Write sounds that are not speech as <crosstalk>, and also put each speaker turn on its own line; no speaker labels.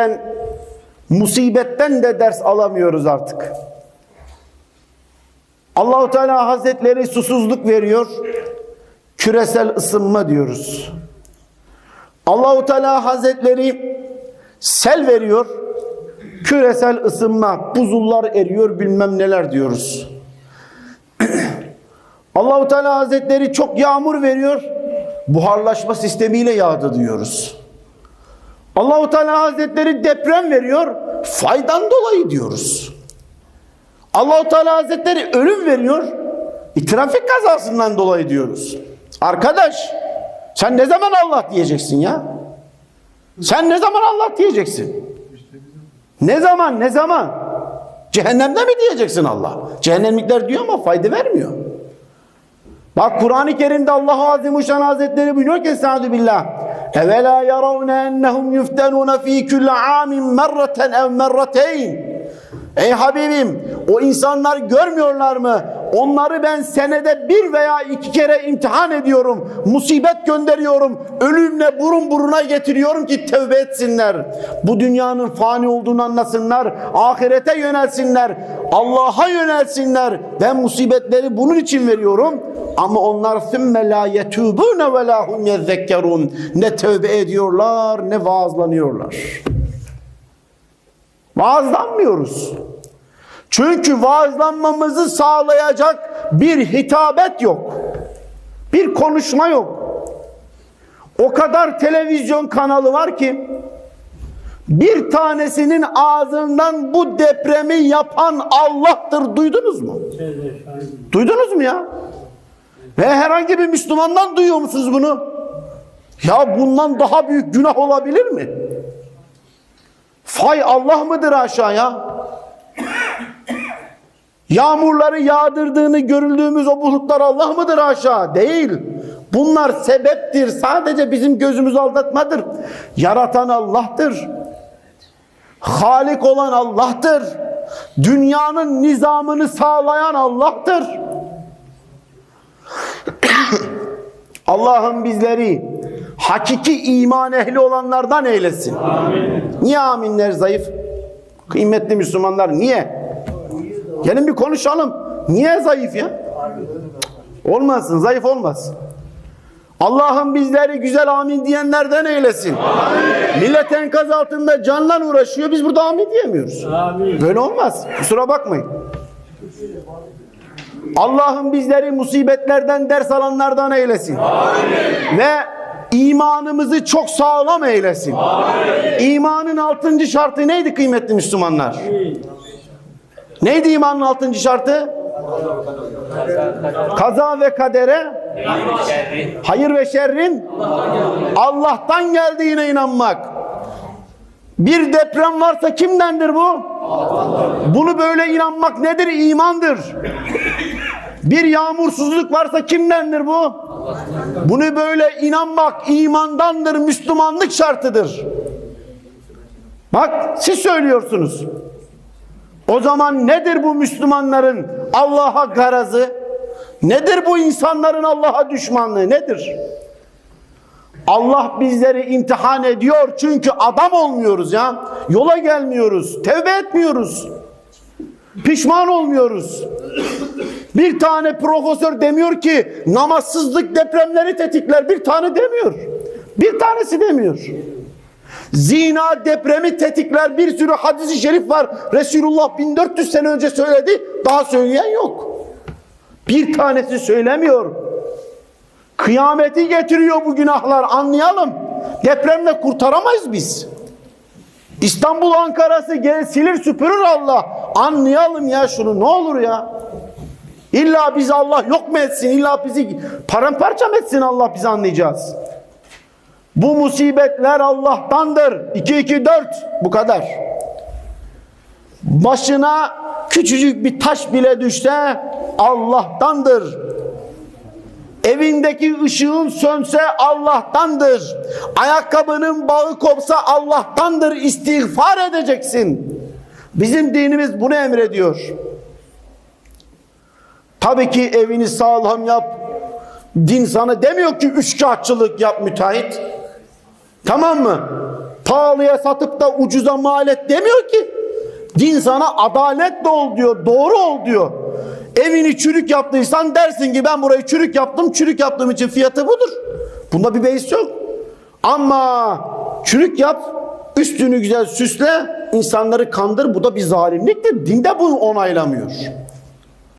felaketten, musibetten de ders alamıyoruz artık. Allahu Teala Hazretleri susuzluk veriyor. Küresel ısınma diyoruz. Allahu Teala Hazretleri sel veriyor. Küresel ısınma, buzullar eriyor bilmem neler diyoruz. <clears throat> Allahu Teala Hazretleri çok yağmur veriyor. Buharlaşma sistemiyle yağdı diyoruz. Allahu Teala Hazretleri deprem veriyor. Faydan dolayı diyoruz. Allahu Teala Hazretleri ölüm veriyor. E, trafik kazasından dolayı diyoruz. Arkadaş sen ne zaman Allah diyeceksin ya? Sen ne zaman Allah diyeceksin? Ne zaman ne zaman? Cehennemde mi diyeceksin Allah? Cehennemlikler diyor ama fayda vermiyor. Bak Kur'an-ı Kerim'de Allah Azimuşşan Hazretleri buyuruyor ki Estaizu billah. Evela yaravne ennehum yuftenune fi kulli amin merreten ev merreteyn. Ey Habibim o insanlar görmüyorlar mı? Onları ben senede bir veya iki kere imtihan ediyorum. Musibet gönderiyorum. Ölümle burun buruna getiriyorum ki tevbe etsinler. Bu dünyanın fani olduğunu anlasınlar. Ahirete yönelsinler. Allah'a yönelsinler. Ben musibetleri bunun için veriyorum. Ama onlar sümme la yetubune ve la hum yezzekkerun. Ne tövbe ediyorlar ne vaazlanıyorlar. Vaazlanmıyoruz. Çünkü vaazlanmamızı sağlayacak bir hitabet yok. Bir konuşma yok. O kadar televizyon kanalı var ki bir tanesinin ağzından bu depremi yapan Allah'tır duydunuz mu? Duydunuz mu ya? Ve herhangi bir Müslümandan duyuyor musunuz bunu? Ya bundan daha büyük günah olabilir mi? Fay Allah mıdır aşağıya? Yağmurları yağdırdığını görüldüğümüz o bulutlar Allah mıdır aşağı? Değil. Bunlar sebeptir. Sadece bizim gözümüz aldatmadır. Yaratan Allah'tır. Halik olan Allah'tır. Dünyanın nizamını sağlayan Allah'tır. Allah'ım bizleri hakiki iman ehli olanlardan eylesin. Amin. Niye aminler zayıf? Kıymetli Müslümanlar niye? Gelin bir konuşalım. Niye zayıf ya? Olmasın, zayıf olmaz. Allah'ım bizleri güzel amin diyenlerden eylesin. Amin. Millet enkaz altında canla uğraşıyor. Biz burada amin diyemiyoruz. Amin. Böyle olmaz. Kusura bakmayın. Allah'ım bizleri musibetlerden ders alanlardan eylesin. Amin. Ve imanımızı çok sağlam eylesin. Amin. İmanın altıncı şartı neydi kıymetli Müslümanlar? Neydi imanın altıncı şartı? Kaza ve kadere hayır ve şerrin Allah'tan geldiğine inanmak. Bir deprem varsa kimdendir bu? Bunu böyle inanmak nedir? İmandır. Bir yağmursuzluk varsa kimdendir bu? Bunu böyle inanmak imandandır, Müslümanlık şartıdır. Bak siz söylüyorsunuz. O zaman nedir bu Müslümanların Allah'a garazı? Nedir bu insanların Allah'a düşmanlığı? Nedir? Allah bizleri imtihan ediyor çünkü adam olmuyoruz ya. Yola gelmiyoruz. Tevbe etmiyoruz. Pişman olmuyoruz. Bir tane profesör demiyor ki namazsızlık depremleri tetikler. Bir tane demiyor. Bir tanesi demiyor. Zina depremi tetikler bir sürü hadisi şerif var. Resulullah 1400 sene önce söyledi. Daha söyleyen yok. Bir tanesi söylemiyor. Kıyameti getiriyor bu günahlar anlayalım. Depremle kurtaramayız biz. İstanbul Ankara'sı gel silir süpürür Allah. Anlayalım ya şunu ne olur ya. İlla bizi Allah yok mu etsin? İlla bizi paramparça mı etsin Allah bizi anlayacağız. Bu musibetler Allah'tandır. 2 2 4 bu kadar. Başına küçücük bir taş bile düşse Allah'tandır. Evindeki ışığın sönse Allah'tandır. Ayakkabının bağı kopsa Allah'tandır. İstiğfar edeceksin. Bizim dinimiz bunu emrediyor. Tabii ki evini sağlam yap. Din sana demiyor ki üçkağıtçılık yap müteahhit. Tamam mı? Pahalıya satıp da ucuza mal et demiyor ki. Din sana adaletle ol diyor, doğru ol diyor. Evini çürük yaptıysan dersin ki ben burayı çürük yaptım, çürük yaptığım için fiyatı budur. Bunda bir beis yok. Ama çürük yap, üstünü güzel süsle, insanları kandır. Bu da bir zalimliktir. Din de bunu onaylamıyor.